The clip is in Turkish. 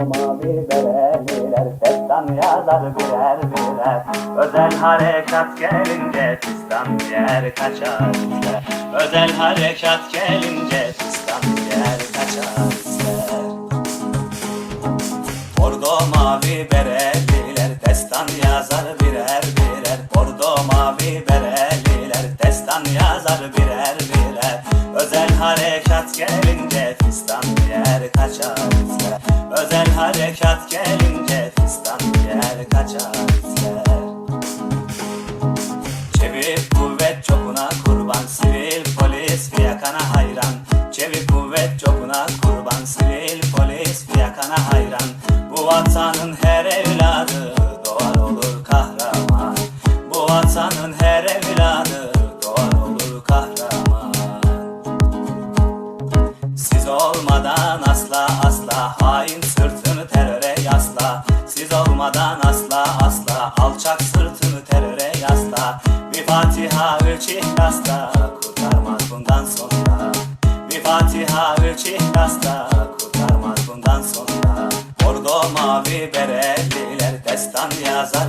Mavi bereliler Destan yazar birer birer Özel harekat gelince Fistan yer kaçar Özel harekat gelince Fistan yer kaçar ister. Mavi bereliler Destan yazar birer birer Bordo mavi bereliler Destan yazar birer birer harekat gelince Fistan yer kaçar. Özel harekat gelince Fistan yer kaçar. Çevik kuvvet çokuna kurban Sivil polis fiyakana hayran. Çevik kuvvet çokuna kurban Sivil polis fiyakana hayran. Bu vatanın her evladı Doğar olur kahraman. Bu vatanın her evladı olmadan asla asla. Hain sırtını teröre yasla. Siz olmadan asla asla. Alçak sırtını teröre yasla. Bir Fatiha üç ihlasla kurtarmaz bundan sonra. Bir Fatiha üç ihlasla kurtarmaz bundan sonra. Bordo mavi bereliler destan yazar